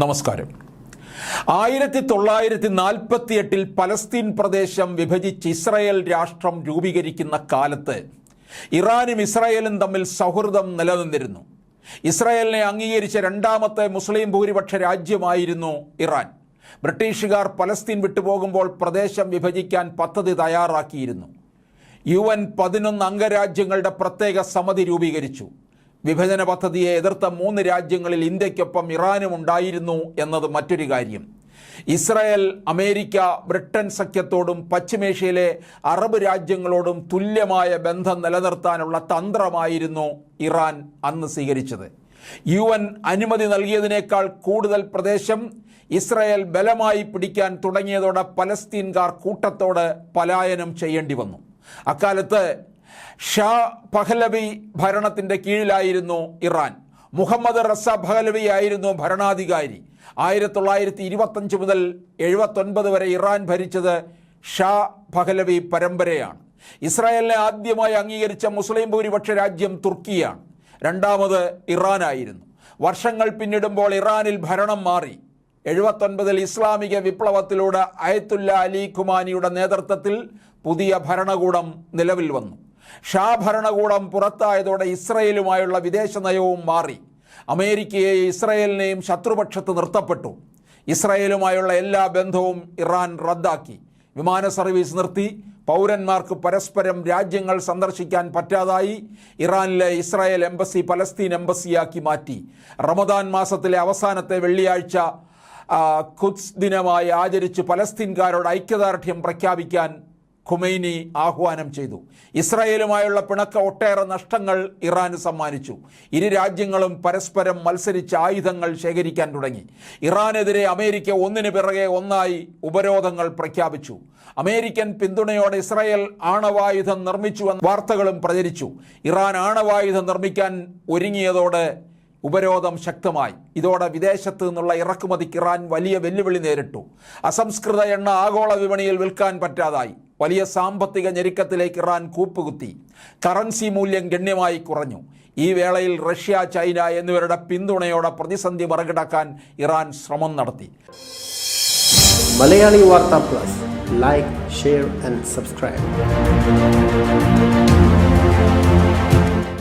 നമസ്കാരം. ആയിരത്തി തൊള്ളായിരത്തി നാൽപ്പത്തി എട്ടിൽ പലസ്തീൻ പ്രദേശം വിഭജിച്ച് ഇസ്രായേൽ രാഷ്ട്രം രൂപീകരിക്കുന്ന കാലത്ത് ഇറാനും ഇസ്രായേലും തമ്മിൽ സൗഹൃദം നിലനിന്നിരുന്നു. ഇസ്രായേലിനെ അംഗീകരിച്ച രണ്ടാമത്തെ മുസ്ലിം ഭൂരിപക്ഷ രാജ്യമായിരുന്നു ഇറാൻ. ബ്രിട്ടീഷുകാർ പലസ്തീൻ വിട്ടുപോകുമ്പോൾ പ്രദേശം വിഭജിക്കാൻ പദ്ധതി തയ്യാറാക്കിയിരുന്നു. യു എൻ പതിനൊന്ന് അംഗരാജ്യങ്ങളുടെ പ്രത്യേക സമിതി രൂപീകരിച്ചു. വിഭജന പദ്ധതിയെ എതിർത്ത മൂന്ന് രാജ്യങ്ങളിൽ ഇന്ത്യക്കൊപ്പം ഇറാനും ഉണ്ടായിരുന്നു എന്നത് മറ്റൊരു കാര്യം. ഇസ്രായേൽ അമേരിക്ക ബ്രിട്ടൻ സഖ്യത്തോടും പശ്ചിമേഷ്യയിലെ അറബ് രാജ്യങ്ങളോടും തുല്യമായ ബന്ധം നിലനിർത്താനുള്ള തന്ത്രമായിരുന്നു ഇറാൻ അന്ന് സ്വീകരിച്ചത്. യു എൻ അനുമതി നൽകിയതിനേക്കാൾ കൂടുതൽ പ്രദേശം ഇസ്രായേൽ ബലമായി പിടിക്കാൻ തുടങ്ങിയതോടെ പലസ്തീൻകാർ കൂട്ടത്തോട് പലായനം ചെയ്യേണ്ടി വന്നു. അക്കാലത്ത് ഷാ പഹലവി ഭരണത്തിന്റെ കീഴിലായിരുന്നു ഇറാൻ. മുഹമ്മദ് റസ പഹലവി ആയിരുന്നു ഭരണാധികാരി. ആയിരത്തി തൊള്ളായിരത്തി ഇരുപത്തഞ്ച് മുതൽ എഴുപത്തൊൻപത് വരെ ഇറാൻ ഭരിച്ചത് ഷാ പഹലവി പരമ്പരയാണ്. ഇസ്രായേലിനെ ആദ്യമായി അംഗീകരിച്ച മുസ്ലിം ഭൂരിപക്ഷ രാജ്യം തുർക്കിയാണ്. രണ്ടാമത് ഇറാനായിരുന്നു. വർഷങ്ങൾ പിന്നിടുമ്പോൾ ഇറാനിൽ ഭരണം മാറി. എഴുപത്തൊൻപതിൽ ഇസ്ലാമിക വിപ്ലവത്തിലൂടെ അയത്തുല്ല അലി ഖുമാനിയുടെ നേതൃത്വത്തിൽ പുതിയ ഭരണകൂടം നിലവിൽ വന്നു. ഷാ ഭരണകൂടം പുറത്തായതോടെ ഇസ്രയേലുമായുള്ള വിദേശ നയവും മാറി. അമേരിക്കയെയും ഇസ്രയേലിനെയും ശത്രുപക്ഷത്ത് നിർത്തപ്പെട്ടു. ഇസ്രയേലുമായുള്ള എല്ലാ ബന്ധവും ഇറാൻ റദ്ദാക്കി. വിമാന സർവീസ് നിർത്തി. പൗരന്മാർക്ക് പരസ്പരം രാജ്യങ്ങൾ സന്ദർശിക്കാൻ പറ്റാതായി. ഇറാനിലെ ഇസ്രായേൽ എംബസി പലസ്തീൻ എംബസിയാക്കി മാറ്റി. റമദാൻ മാസത്തിലെ അവസാനത്തെ വെള്ളിയാഴ്ച ഖുദ്സ് ദിനമായി ആചരിച്ച് പലസ്തീൻകാരോട് ഐക്യദാർഢ്യം പ്രഖ്യാപിക്കാൻ ഖുമൈനി ആഹ്വാനം ചെയ്തു. ഇസ്രായേലുമായുള്ള പിണക്ക ഒട്ടേറെ നഷ്ടങ്ങൾ ഇറാന് സമ്മാനിച്ചു. ഇരു രാജ്യങ്ങളും പരസ്പരം മത്സരിച്ച് ആയുധങ്ങൾ ശേഖരിക്കാൻ തുടങ്ങി. ഇറാനെതിരെ അമേരിക്ക ഒന്നിനു പിറകെ ഒന്നായി ഉപരോധങ്ങൾ പ്രഖ്യാപിച്ചു. അമേരിക്കൻ പിന്തുണയോടെ ഇസ്രായേൽ ആണവായുധം നിർമ്മിച്ചുവെന്ന വാർത്തകളും പ്രചരിച്ചു. ഇറാൻ ആണവായുധം നിർമ്മിക്കാൻ ഒരുങ്ങിയതോടെ ഉപരോധം ശക്തമായി. ഇതോടെ വിദേശത്ത് നിന്നുള്ള ഇറക്കുമതിക്ക് ഇറാൻ വലിയ വെല്ലുവിളി നേരിട്ടു. അസംസ്കൃത എണ്ണ ആഗോള വിപണിയിൽ വിൽക്കാൻ പറ്റാതായി. വലിയ സാമ്പത്തിക ഞെരുക്കത്തിലേക്ക് ഇറാൻ കൂപ്പുകുത്തി. കറൻസി മൂല്യം ഗണ്യമായി കുറഞ്ഞു. ഈ വേളയിൽ റഷ്യ ചൈന എന്നിവരുടെ പിന്തുണയോടെ പ്രതിസന്ധി മറികടക്കാൻ ഇറാൻ ശ്രമം നടത്തി. Malayali Vartha plus. Like share and subscribe